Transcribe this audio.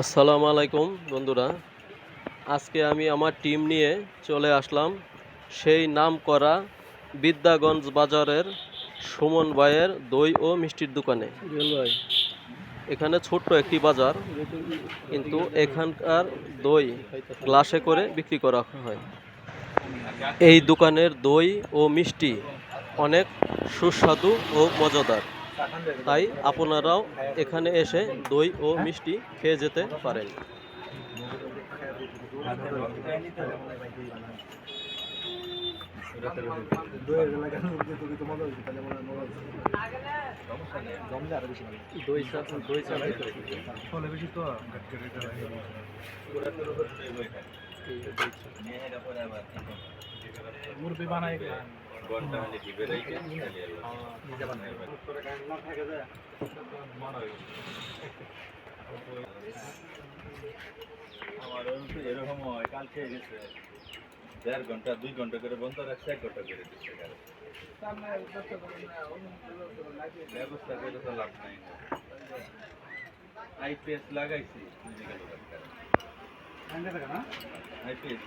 আসসালামু আলাইকুম বন্ধুরা। আজকে আমি আমার টিম নিয়ে চলে আসলাম সেই নাম করা বিদ্যাগঞ্জ বাজারের সুমন ভাইয়ের দই ও মিষ্টির দোকানে। এখানে ছোট্ট একটি বাজার কিন্তু এখানকার দই গ্লাসে করে বিক্রি করা হয়। এই দোকানের দই ও মিষ্টি অনেক সুস্বাদু ও মজাদার। তাই আপনারাও এখানে এসে দই ও মিষ্টি খেয়ে যেতে পারেন। মুরগি বানাই এরকম হয় কালকে গেছে। দেড় ঘণ্টা, দুই ঘণ্টা করে বন্ধ রাখছে, এক ঘণ্টা করে দিচ্ছে ব্যবস্থা করে তো লাভ নাই। আইপিএস লাগাইছি আইপিএস